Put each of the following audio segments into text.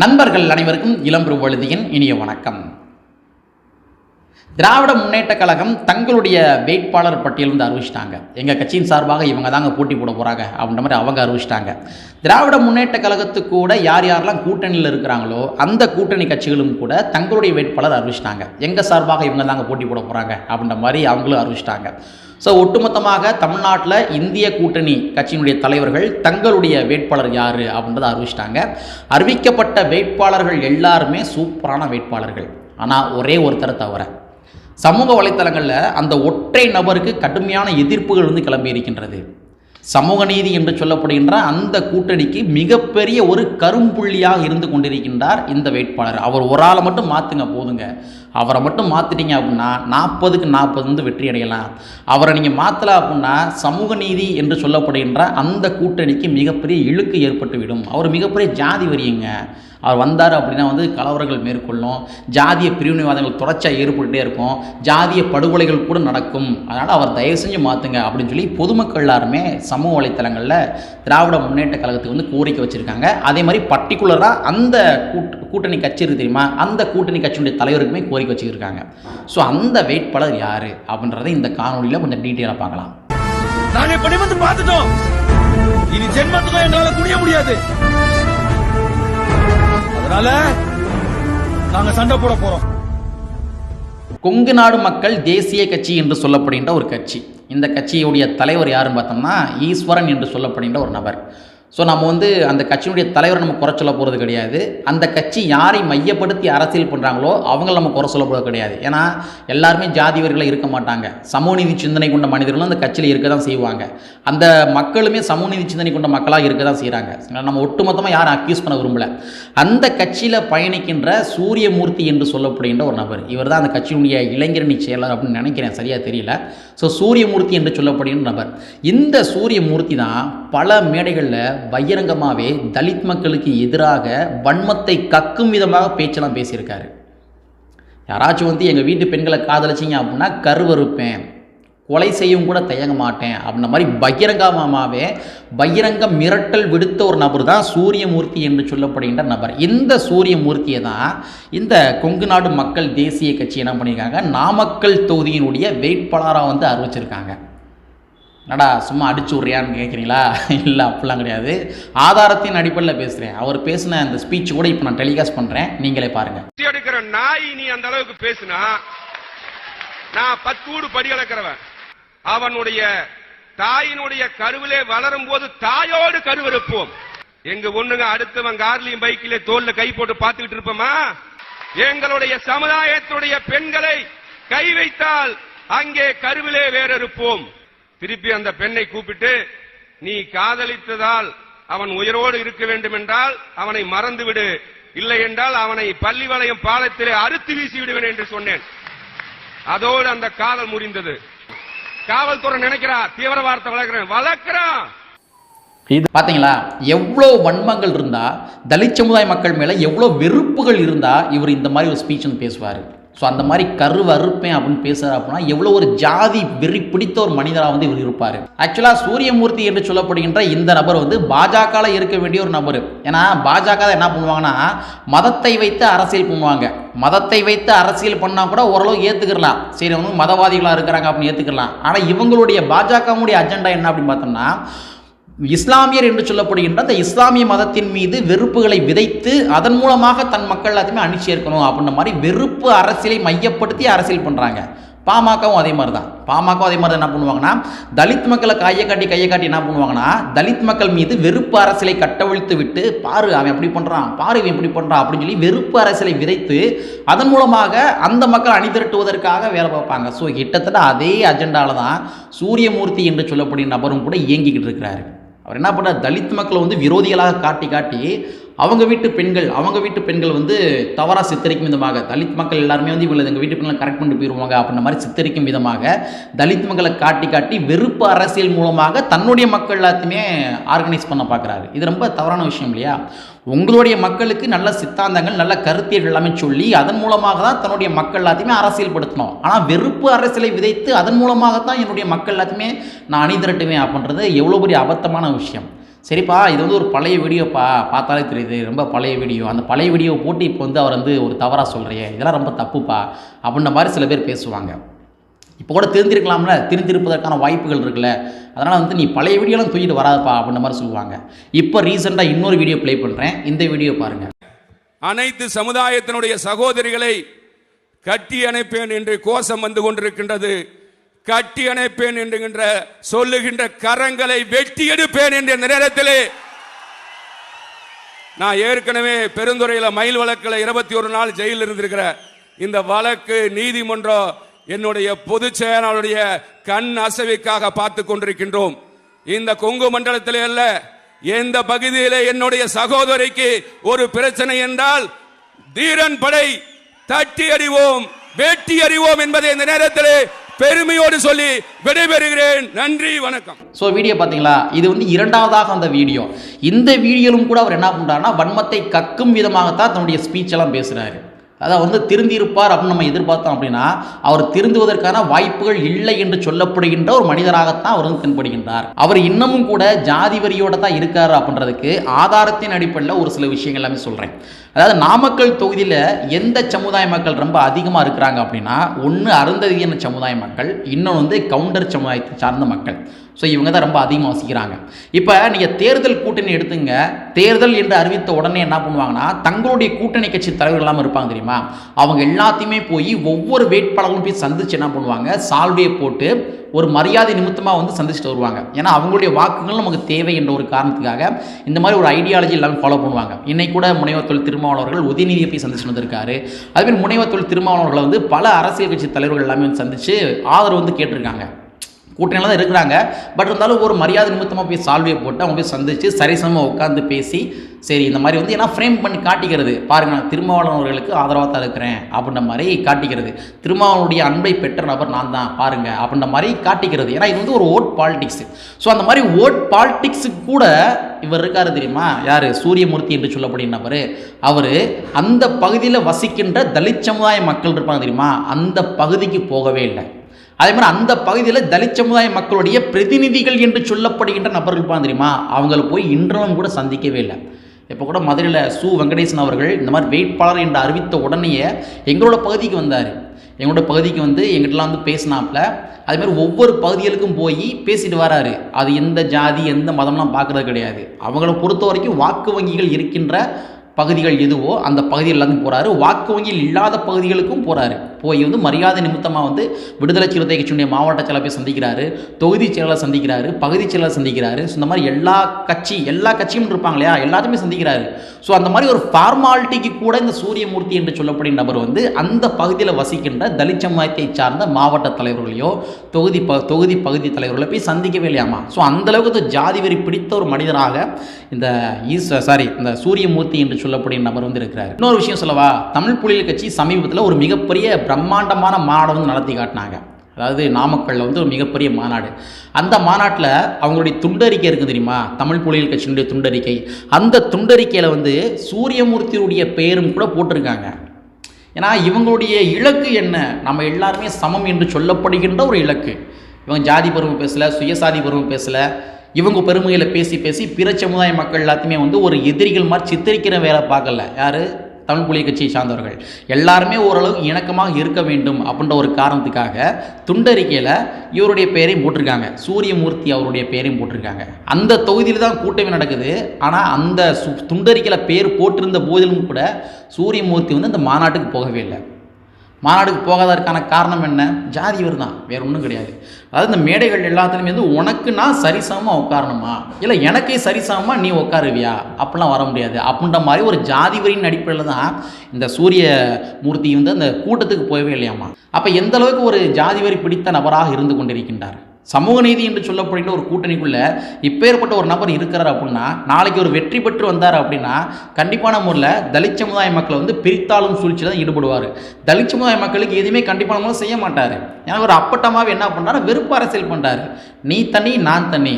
நண்பர்கள் அனைவருக்கும் இளம்பெரு வழுதியின் இனிய வணக்கம். திராவிட முன்னேற்ற கழகம் தங்களுடைய வேட்பாளர் பட்டியல் வந்து அறிவிச்சிட்டாங்க. எங்கள் கட்சியின் சார்பாக இவங்க தாங்க போட்டி போட போகிறாங்க அப்படின்ற மாதிரி அவங்க அறிவிச்சிட்டாங்க. திராவிட முன்னேற்ற கழகத்துக்கு கூட யார் யாரெல்லாம் கூட்டணியில் இருக்கிறாங்களோ அந்த கூட்டணி கட்சிகளும் கூட தங்களுடைய வேட்பாளர் அறிவிச்சிட்டாங்க. எங்கள் சார்பாக இவங்க தாங்க போட்டி போட போகிறாங்க அப்படின்ற மாதிரி அவங்களும் அறிவிச்சிட்டாங்க. ஸோ ஒட்டுமொத்தமாக தமிழ்நாட்டில் இந்திய கூட்டணி கட்சியினுடைய தலைவர்கள் தங்களுடைய வேட்பாளர் யார் அப்படின்றத அறிவிச்சிட்டாங்க. அறிவிக்கப்பட்ட வேட்பாளர்கள் எல்லாருமே சூப்பரான வேட்பாளர்கள். ஆனால் ஒரே ஒருத்தரை தவிர சமூக வலைத்தளங்களில் அந்த ஒற்றை நபருக்கு கடுமையான எதிர்ப்புகள் வந்து கிளம்பி இருக்கின்றது. சமூக நீதி என்று சொல்லப்படுகின்ற அந்த கூட்டணிக்கு மிகப்பெரிய ஒரு கரும்புள்ளியாக இருந்து கொண்டிருக்கின்றார் இந்த வேட்பாளர். அவர் ஒரு ஆளை மட்டும் மாற்றுங்க போதுங்க. அவரை மட்டும் மாற்றிட்டீங்க அப்படின்னா நாற்பதுக்கு நாற்பது வந்து வெற்றி அடையலாம். அவரை நீங்கள் மாற்றல அப்படின்னா சமூக நீதி என்று சொல்லப்படுகின்ற அந்த கூட்டணிக்கு மிகப்பெரிய இழுக்கு ஏற்பட்டுவிடும். அவர் மிகப்பெரிய ஜாதி வரியுங்க. அவர் வந்தார் அப்படின்னா வந்து கலவரங்கள் மேற்கொள்ளும் ஜாதிய பிரிவினைவாதங்கள் தொடர்ச்சியாக ஏற்பட்டுட்டே இருக்கும் ஜாதிய படுகொலைகள் கூட நடக்கும். அதனால் அவர் தயவு செஞ்சு மாற்றுங்க அப்படின்னு சொல்லி பொதுமக்கள் எல்லாருமே சமூக வலைத்தளங்களில் திராவிட முன்னேற்ற கழகத்துக்கு வந்து கோரிக்கை வச்சுருக்காங்க. அதே மாதிரி பர்டிகுலராக அந்த கூட் கூட்டணி கட்சி இருக்குது தெரியுமா? அந்த கூட்டணி கட்சியினுடைய தலைவருக்குமே கோரிக்கை வச்சுருக்காங்க. ஸோ அந்த வேட்பாளர் யார்? அப்படின்றத இந்த காணொலியில் கொஞ்சம் டீட்டெயிலாக பார்க்கலாம். நாங்க இப்படி வந்து பார்த்துட்டோம். இனி ஜென்மத்துக்கும் எங்களால குடிய முடியாது. அதனால நாங்க சண்டை போட போறோம். கொங்கு நாடு மக்கள் தேசிய கட்சி என்று சொல்லப்படுகின்ற ஒரு கட்சி. இந்த கட்சியுடைய தலைவர் யாருன்னு பார்த்தோம்னா ஈஸ்வரன் என்று சொல்லப்படுகின்ற ஒரு நபர். ஸோ நம்ம வந்து அந்த கட்சியினுடைய தலைவரை நம்ம குறை சொல்ல போகிறது கிடையாது. அந்த கட்சி யாரை மையப்படுத்தி அரசியல் பண்ணுறாங்களோ அவங்கள நம்ம குறை சொல்ல போகிறது கிடையாது. ஏன்னா எல்லாருமே ஜாதிவர்களாக இருக்க மாட்டாங்க. சமூக நீதி சிந்தனை கொண்ட மனிதர்களும் அந்த கட்சியில் இருக்க தான் செய்வாங்க. அந்த மக்களுமே சமூக நீதி சிந்தனை கொண்ட மக்களாக இருக்க தான் செய்கிறாங்க நம்ம ஒட்டுமொத்தமாக யாரும் அக்யூஸ் பண்ண விரும்பல. அந்த கட்சியில் பயணிக்கின்ற சூரியமூர்த்தி என்று சொல்லப்படுகின்ற ஒரு நபர். இவர் தான் அந்த கட்சியினுடைய இளைஞரணி செயலர் அப்படின்னு நினைக்கிறேன். சரியாக தெரியல. ஸோ சூரியமூர்த்தி என்று சொல்லப்படுகின்ற நபர். இந்த சூரியமூர்த்தி தான் பல மேடைகளில் பகிரங்கமாகவே தலித் மக்களுக்கு எதிராக வன்மத்தை கக்கும் விதமாக பேச்செல்லாம் பேசியிருக்காரு. யாராச்சும் வந்து எங்கள் வீட்டு பெண்களை காதலிச்சிங்க அப்படின்னா கருவறுப்பேன். கொலை செய்யவும் கூட தயங்க மாட்டேன். அப்படின்ற மாதிரி பகிரங்கமாகவே பகிரங்க மிரட்டல் விடுத்த ஒரு நபர் தான் சூரியமூர்த்தி என்று சொல்லப்படுகின்ற நபர். இந்த சூரியமூர்த்தியை தான் இந்த கொங்கு நாடு மக்கள் தேசிய கட்சி என்ன பண்ணியிருக்காங்க? நாமக்கல் தொகுதியினுடைய வேட்பாளராக வந்து அறிவிச்சிருக்காங்க. என்னடா சும்மா அடிச்சு விட்றியான்னு கேட்குறீங்களா இல்லை அப்படிலாம் கிடையாது. ஆதாரத்தின் அடிப்படையில் பேசுகிறேன் அவர் பேசின அந்த ஸ்பீச் கூட இப்போ நான் டெலிகாஸ்ட் பண்ணுறேன் நீங்களே பாருங்கள் எடுக்கிற நாய் நீ அந்த அளவுக்கு பேசுனா நான் பத்து ஊடு படி அளக்கிறவன். அவனுடைய தாயினுடைய கருவிலே வளரும் போது தாயோடு கருவறுப்போம். எங்க ஒண்ணுங்க அடுத்தவன் கார்லியும் பைக்கிலே தோல்ல கை போட்டு பார்த்துக்கிட்டு இருப்போமா? எங்களுடைய சமுதாயத்துடைய பெண்களை கை வைத்தால் அங்கே கருவிலே வேறறுப்போம். திருப்பி அந்த பெண்ணை கூப்பிட்டு நீ காதலித்ததால் அவன் உயிரோடு இருக்க வேண்டும் என்றால் அவனை மறந்துவிடு. இல்லை என்றால் அவனை பள்ளி வளையம் பாலத்திலே அறுத்து வீசி விடுவேன் என்று சொன்னேன். அதோடு அந்த காதல் முடிந்தது. காவல்துறை நினைக்கிறா தீவிரவாதத்தை வளர்க்கிறேன். வளர்க்கிறான் இது பார்த்தீங்களா எவ்வளோ வன்மங்கள் இருந்தால் தலித் சமுதாய மக்கள் மேலே எவ்வளோ வெறுப்புகள் இருந்தால் இவர் இந்த மாதிரி ஒரு ஸ்பீச் வந்து பேசுவார். ஸோ அந்த மாதிரி கருவை அறுப்பேன் அப்படின்னு பேசுகிறார் அப்படின்னா எவ்வளோ ஒரு ஜாதி வெறி பிடித்த ஒரு மனிதராக வந்து இவர் இருப்பார். ஆக்சுவலாக சூரியமூர்த்தி என்று சொல்லப்படுகின்ற இந்த நபர் வந்து பாஜகவில் இருக்க வேண்டிய ஒரு நபர். ஏன்னா பாஜக என்ன பண்ணுவாங்கன்னா மதத்தை வைத்து அரசியல் பண்ணுவாங்க. மதத்தை வைத்து அரசியல் பண்ணால் கூட ஓரளவு ஏற்றுக்கிடலாம் சரி அவங்க மதவாதிகளாக இருக்கிறாங்க அப்படின்னு ஏற்றுக்கலாம் ஆனால் இவங்களுடைய பாஜகவுடைய அஜெண்டா என்ன அப்படின்னு பார்த்தோம்னா இஸ்லாமியர் என்று சொல்லப்படுகின்ற அந்த இஸ்லாமிய மதத்தின் மீது வெறுப்புகளை விதைத்து அதன் மூலமாக தன் மக்கள் எல்லாத்தையுமே அணி சேர்க்கணும் அப்படின்ற மாதிரி வெறுப்பு அரசியலை மையப்படுத்தி அரசியல் பண்ணுறாங்க பாமகவும் அதே மாதிரி தான் பாமகவும் அதே மாதிரி தான் என்ன பண்ணுவாங்கன்னா தலித் மக்களை கையை காட்டி கையை காட்டி என்ன பண்ணுவாங்கன்னா தலித் மக்கள் மீது வெறுப்பு அரசியலை கட்டவிழ்த்து விட்டு பாரு அவன் எப்படி பண்ணுறான் பாரு இவன் எப்படி பண்ணுறான் அப்படின்னு சொல்லி வெறுப்பு அரசியலை விதைத்து அதன் மூலமாக அந்த மக்கள் அணி திரட்டுவதற்காக வேலை பார்ப்பாங்க. ஸோ கிட்டத்தட்ட அதே அஜெண்டாவில் தான் சூரியமூர்த்தி என்று சொல்லக்கூடிய நபரும் கூட இயங்கிக்கிட்டு இருக்கிறாரு. அவர் என்ன பண்ணுறார் தலித் மக்களை வந்து விரோதிகளாக காட்டி காட்டி அவங்க வீட்டு பெண்கள் அவங்க வீட்டு பெண்கள் வந்து தவறாக சித்தரிக்கும் விதமாக தலித் மக்கள் எல்லாருமே வந்து இவங்களை எங்கள் வீட்டு பெண்களை கரெக்ட் பண்ணிட்டு போயிடுவாங்க அப்படின்ற மாதிரி சித்தரிக்கும் விதமாக தலித் மக்களை காட்டி காட்டி வெறுப்பு அரசியல் மூலமாக தன்னுடைய மக்கள் எல்லாத்தையுமே ஆர்கனைஸ் பண்ண பார்க்குறாரு. இது ரொம்ப தவறான விஷயம் இல்லையா? உங்களுடைய மக்களுக்கு நல்ல சித்தாந்தங்கள் நல்ல கருத்தியல் எல்லாமே சொல்லி அதன் மூலமாக தான் தன்னுடைய மக்கள் எல்லாத்தையுமே அரசியல் படுத்தணும் ஆனால் வெறுப்பு அரசியலை விதைத்து அதன் மூலமாக தான் என்னுடைய மக்கள் எல்லாத்தையுமே நான் அணிதிரட்டுவேன் அப்படின்றது எவ்வளோ பெரிய அபத்தமான விஷயம். சரிப்பா இது வந்து ஒரு பழைய வீடியோப்பா. பார்த்தாலே தெரியுது ரொம்ப பழைய வீடியோ. அந்த பழைய வீடியோவை போட்டு இப்போ வந்து அவர் வந்து ஒரு தவறாக சொல்கிறியே இதெல்லாம் ரொம்ப தப்புப்பா அப்படின்ற மாதிரி சில பேர் பேசுவாங்க. இப்போ கூட தெரிஞ்சிருக்கலாம்ல திருந்திருப்பதற்கான வாய்ப்புகள் இருக்குல்ல. அதனால் வந்து நீ பழைய வீடியோலாம் தூக்கிட்டு வராதப்பா அப்படின்ற மாதிரி சொல்லுவாங்க. இப்போ ரீசெண்டாக இன்னொரு வீடியோ ப்ளே பண்ணுறேன் இந்த வீடியோ பாருங்கள் அனைத்து சமுதாயத்தினுடைய சகோதரிகளை கட்டி அணைப்பேன் என்று கோஷம் வந்து கொண்டிருக்கின்றது. கட்டி அணைப்பேன் என்கின்ற சொல்லுகின்ற கரங்களை வெட்டி எடுப்பேன் என்ற இந்த நேரத்திலே நான் ஏற்கனவே பெருந்துறையில் மயில் வழக்கில் இருபத்தி ஒரு நாள் ஜெயிலில் இருந்திருக்கிற இந்த வழக்கு நீதிமன்றம் என்னுடைய பொதுச் செயலாளருடைய கண் அசைவிக்காக பார்த்து கொண்டிருக்கின்றோம். இந்த கொங்கு மண்டலத்திலே அல்ல எந்த பகுதியிலே என்னுடைய சகோதரிக்கு ஒரு பிரச்சனை என்றால் தீரன் படை தட்டி அறிவோம் வெட்டி அறிவோம் என்பதை இந்த நேரத்திலே பெருமையோடு சொல்லி விடைபெறுகிறேன். நன்றி வணக்கம். ஸோ வீடியோ பார்த்தீங்களா? இது வந்து இரண்டாவதாக அந்த வீடியோ இந்த வீடியோலும் கூட அவர் என்ன பண்ணுறாருன்னா வன்மத்தை கக்கும் விதமாகத்தான் தன்னுடைய ஸ்பீச் எல்லாம் பேசுகிறாரு அதாவது வந்து திருந்தியிருப்பார் அப்படின்னு நம்ம எதிர்பார்த்தோம் அப்படின்னா அவர் திருந்துவதற்கான வாய்ப்புகள் இல்லை என்று சொல்லப்படுகின்ற ஒரு மனிதராகத்தான் அவர் வந்து தென்படுகின்றார். அவர் இன்னமும் கூட ஜாதி வரியோட தான் இருக்கார் அப்படின்றதுக்கு ஆதாரத்தின் அடிப்படையில் ஒரு சில விஷயங்கள் எல்லாமே சொல்கிறேன் அதாவது நாமக்கல் தொகுதியில் எந்த சமுதாய மக்கள் ரொம்ப அதிகமாக இருக்கிறாங்க அப்படின்னா ஒன்று அருந்ததியின சமுதாய மக்கள் இன்னொன்று வந்து கவுண்டர் சமுதாயத்தை சார்ந்த மக்கள். ஸோ இவங்க தான் ரொம்ப அதிகமாக வசிக்கிறாங்க. இப்போ நீங்கள் தேர்தல் கூட்டணி எடுத்துங்க. தேர்தல் என்று அறிவித்த உடனே என்ன பண்ணுவாங்கன்னா தங்களுடைய கூட்டணி கட்சி தலைவர்கள் எல்லாம் இருப்பாங்க தெரியுமா? அவங்க எல்லாத்தையுமே போய் ஒவ்வொரு வேட்பாளர்களும் போய் சந்தித்து என்ன பண்ணுவாங்க? சால்வையை போட்டு ஒரு மரியாதை நிமித்தமாக வந்து சந்திச்சுட்டு வருவாங்க. ஏன்னா அவங்களுடைய வாக்குகள் நமக்கு தேவை என்ற ஒரு காரணத்துக்காக இந்த மாதிரி ஒரு ஐடியாலஜி எல்லாமே ஃபாலோ பண்ணுவாங்க. இன்னைக்கு கூட முனைவர் தொழில் திருமாவளவர்கள் உதயநிதியை போய் சந்திச்சு வந்திருக்காரு. அதுமாதிரி முனைவர் தொழில் திருமாவளவர்களை வந்து பல அரசியல் கட்சி தலைவர்கள் எல்லாமே வந்து சந்திச்சு ஆதரவு வந்து கேட்டிருக்காங்க. கூட்டணியில் தான் இருக்கிறாங்க. பட் இருந்தாலும் ஒரு மரியாதை நிமித்தமாக போய் சால்வையை போட்டு அவங்க போய் சந்திச்சு சரிசமமாக உட்காந்து பேசி சரி இந்த மாதிரி வந்து ஏன்னா ஃப்ரேம் பண்ணி காட்டிக்கிறது? பாருங்க நான் திருமாவளவன் அவர்களுக்கு ஆதரவாக தான் இருக்கிறேன் அப்படின்ற மாதிரி காட்டிக்கிறது. திருமாவளவனுடைய அன்பை பெற்ற நபர் நான் தான் பாருங்க அப்படின்ற மாதிரி காட்டிக்கிறது. ஏன்னா இது வந்து ஒரு ஓட் பாலிடிக்ஸ் ஸோ அந்த மாதிரி ஓட் பாலிடிக்ஸுக்கு கூட இவர் இருக்காரு தெரியுமா? யார்? சூரியமூர்த்தி என்று சொல்லப்படும் நபர். அவர் அந்த பகுதியில் வசிக்கின்ற தலித் சமுதாய மக்கள் இருப்பாங்க தெரியுமா? அந்த பகுதிக்கு போகவே இல்லை. அதே மாதிரி அந்த பகுதியில் தலித் சமுதாய மக்களுடைய பிரதிநிதிகள் என்று சொல்லப்படுகின்ற நபர்கள் இருப்பாங்க தெரியுமா? அவங்கள போய் இன்றளவும் கூட சந்திக்கவே இல்லை. இப்போ கூட மதுரையில் சு. வெங்கடேசன் அவர்கள் இந்த மாதிரி வேட்பாளர் என்று அறிவித்த உடனேயே எங்களோட பகுதிக்கு வந்தார். எங்களோட பகுதிக்கு வந்து எங்கிட்டலாம் வந்து பேசினாப்புல. அதுமாதிரி ஒவ்வொரு பகுதிகளுக்கும் போய் பேசிட்டு வராரு. அது எந்த ஜாதி எந்த மதம்லாம் பார்க்குறது கிடையாது. அவங்கள பொறுத்த வரைக்கும் வாக்கு வங்கிகள் இருக்கின்ற பகுதிகள் எதுவோ அந்த பகுதியில் எல்லாத்தையும் போகிறாரு வாக்கு வங்கியில் இல்லாத பகுதிகளுக்கும் போகிறாரு போய் வந்து மரியாதை நிமித்தமாக வந்து விடுதலை சிறுத்தை கட்சியினுடைய மாவட்ட செயலாளர் போய் சந்திக்கிறாரு. தொகுதி செயலாளர் சந்திக்கிறாரு. பகுதி செயலாளர் சந்திக்கிறாரு. ஸோ இந்த மாதிரி எல்லா கட்சி எல்லா கட்சியும் இருப்பாங்க இல்லையா? எல்லாத்தையுமே சந்திக்கிறாரு. ஸோ அந்த மாதிரி ஒரு ஃபார்மாலிட்டிக்கு கூட இந்த சூரியமூர்த்தி என்று சொல்லப்படும் நபர் வந்து அந்த பகுதியில் வசிக்கின்ற தலித் சமுதாயத்தை சார்ந்த மாவட்ட தலைவர்களையோ தொகுதி ப தொகுதி பகுதி தலைவர்களை போய் சந்திக்கவே இல்லையாமா? ஸோ அந்தளவுக்கு ஜாதி வெறி பிடித்த ஒரு மனிதராக இந்த ஈஸ் சாரி இந்த சூரியமூர்த்தி என்று சொல்லக்கூடிய நபர் வந்து இருக்கிறார். இன்னொரு விஷயம் சொல்லவா? தமிழ் புலிகள் கட்சி சமீபத்தில் ஒரு மிகப்பெரிய பிரம்மாண்டமான மாநாடு வந்து நடத்தி காட்டினாங்க. அதாவது நாமக்கல்ல வந்து ஒரு மிகப்பெரிய மாநாடு. அந்த மாநாட்டில் அவங்களுடைய துண்டறிக்கை இருக்குது தெரியுமா? தமிழ் புலிகள் கட்சியினுடைய துண்டறிக்கை. அந்த துண்டறிக்கையில் வந்து சூரியமூர்த்தியுடைய பெயரும் கூட போட்டிருக்காங்க. ஏன்னா இவங்களுடைய இலக்கு என்ன? நம்ம எல்லாருமே சமம் என்று சொல்லப்படுகின்ற ஒரு இலக்கு. இவங்க ஜாதி பருவம் பேசலை சுயசாதி பருவம் பேசலை. இவங்க பெருமையில் பேசி பேசி பிற சமுதாய மக்கள் எல்லாத்தையுமே வந்து ஒரு எதிரிகள் மாதிரி சித்தரிக்கிற வேலை பார்க்கல. யார்? தமிழ் புலிகள் கட்சியை சார்ந்தவர்கள். எல்லாருமே ஓரளவுக்கு இணக்கமாக இருக்க வேண்டும் அப்படின்ற ஒரு காரணத்துக்காக துண்டறிக்கையில் இவருடைய பெயரையும் போட்டிருக்காங்க. சூரியமூர்த்தி அவருடைய பெயரையும் போட்டிருக்காங்க. அந்த தொகுதியில் தான் கூட்டமே நடக்குது. ஆனால் அந்த சு துண்டறிக்கையில் பேர் போட்டிருந்த போதிலும் கூட சூரியமூர்த்தி வந்து அந்த மாநாட்டுக்கு போகவே இல்லை. மாநாடுக்கு போகாததற்கான காரணம் என்ன? ஜாதி இவர் தான் வேற ஒன்றும் கிடையாது. அதாவது இந்த மேடைகள் எல்லாத்துலேயுமே வந்து உனக்கு நான் சரிசமமாக உட்காரணுமா? இல்லை எனக்கே சரிசமமாக நீ உட்காருவியா? அப்படிலாம் வர முடியாது. அப்படின்ற மாதிரி ஒரு ஜாதி வரியின் அடிப்படையில் தான் இந்த சூரிய மூர்த்தி வந்து அந்த கூட்டத்துக்கு போயவே இல்லையாமா? அப்போ எந்த அளவுக்கு ஒரு ஜாதி வரி பிடித்த நபராக இருந்து கொண்டிருக்கின்றார்? சமூக நீதி என்று சொல்லப்படுகிற ஒரு கூட்டணிக்குள்ளே இப்பேற்பட்ட ஒரு நபர் இருக்கிறார் அப்படின்னா நாளைக்கு ஒரு வெற்றி பெற்று வந்தார் அப்படின்னா கண்டிப்பான முறையில் தலித் சமுதாய மக்களை வந்து பிரித்தாளும் சூழ்ச்சி தான் ஈடுபடுவார். தலித் சமுதாய மக்களுக்கு எதுவுமே கண்டிப்பான முறையில் செய்ய மாட்டார். ஏன்னா ஒரு அப்பட்டமாகவே என்ன பண்ணுறாரு வெறுப்பு அரசியல் பண்ணுறாரு நீ தனி நான் தனி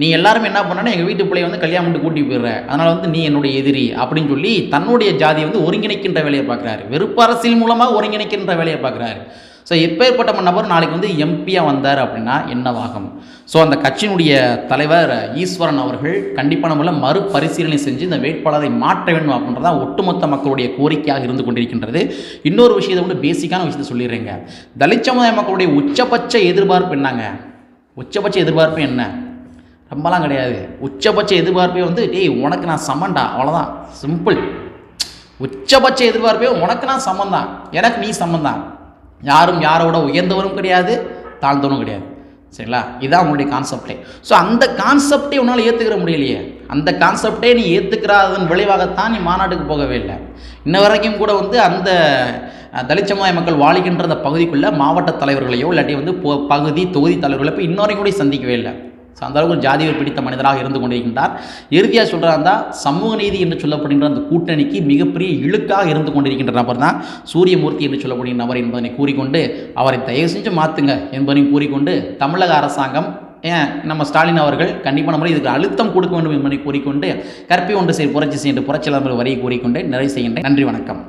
நீ எல்லாரும் என்ன பண்ணனா எங்கள் வீட்டு பிள்ளைய வந்து கல்யாணம் பண்ணி கூட்டி போயிடுற. அதனால் வந்து நீ என்னுடைய எதிரி அப்படின்னு சொல்லி தன்னுடைய ஜாதியை வந்து ஒருங்கிணைக்கின்ற வேலையை பார்க்குறாரு. வெறுப்பு அரசியல் மூலமாக ஒருங்கிணைக்கின்ற வேலையை பார்க்குறாரு. ஸோ எப்பேற்பட்ட நபர் நாளைக்கு வந்து எம்பியாக வந்தார் அப்படின்னா என்னவாகும்? ஸோ அந்த கட்சியினுடைய தலைவர் ஈஸ்வரன் அவர்கள் கண்டிப்பான முறையில் மறுபரிசீலனை செஞ்சு இந்த வேட்பாளரை மாற்ற வேண்டும் அப்படின்றதா ஒட்டுமொத்த மக்களுடைய கோரிக்கையாக இருந்து கொண்டிருக்கின்றது. இன்னொரு விஷயத்தை வந்து பேசிக்கான விஷயத்தை சொல்லிடுறேங்க. தலித் சமுதாய மக்களுடைய உச்சபட்ச எதிர்பார்ப்பு என்னங்க? உச்சபட்ச எதிர்பார்ப்பு என்ன? ரொம்பலாம் கிடையாது. உச்சபட்ச எதிர்பார்ப்பே வந்து டேய் உனக்கு நான் சமண்டா அவ்வளோதான் சிம்பிள் உச்சபட்ச எதிர்பார்ப்பே உனக்கு நான் சமந்தான் எனக்கு நீ சமந்தான் யாரும் யாரோட உயர்ந்தவரும் கிடையாது தாழ்ந்தவரும் கிடையாது. சரிங்களா? இதான் உங்களுடைய கான்செப்டே ஸோ அந்த கான்செப்டே உன்னால் ஏற்றுக்கிற முடியலையே. அந்த கான்செப்டே நீ ஏற்றுக்கிறாதன் விளைவாகத்தான் நீ மாநாட்டுக்கு போகவே இல்லை. இன்ன வரைக்கும் கூட வந்து அந்த தலித் சமுதாய மக்கள் வாழுகின்ற அந்த பகுதிக்குள்ளே மாவட்ட தலைவர்களையோ இல்லாட்டி வந்து பகுதி தொகுதி தலைவர்களை போய் இன்னொரு கூட சந்திக்கவே இல்லை. ஸோ அந்தளவுக்கு ஜாதியை பிடித்த மனிதராக இருந்து கொண்டிருக்கின்றார். இறுதியாக சொல்கிறாந்தா சமூக நீதி என்று சொல்லப்படுகின்ற அந்த கூட்டணிக்கு மிகப்பெரிய இழுக்காக இருந்து கொண்டிருக்கின்ற நபர் தான் சூரியமூர்த்தி என்று சொல்லப்படுகின்ற நபர் என்பதனை கூறிக்கொண்டு அவரை தயவு செஞ்சு மாற்றுங்க என்பதையும் கூறிக்கொண்டு தமிழக அரசாங்கம் ஏன் நம்ம ஸ்டாலின் அவர்கள் கண்டிப்பான முறை இதுக்கு அழுத்தம் கொடுக்க வேண்டும் என்பதை கூறிக்கொண்டு கற்பி ஒன்று செய்ய புரட்சி செய்கின்ற புரட்சியாளர் வரையை கூறிக்கொண்டு நிறைவு செய்கின்றேன். நன்றி வணக்கம்.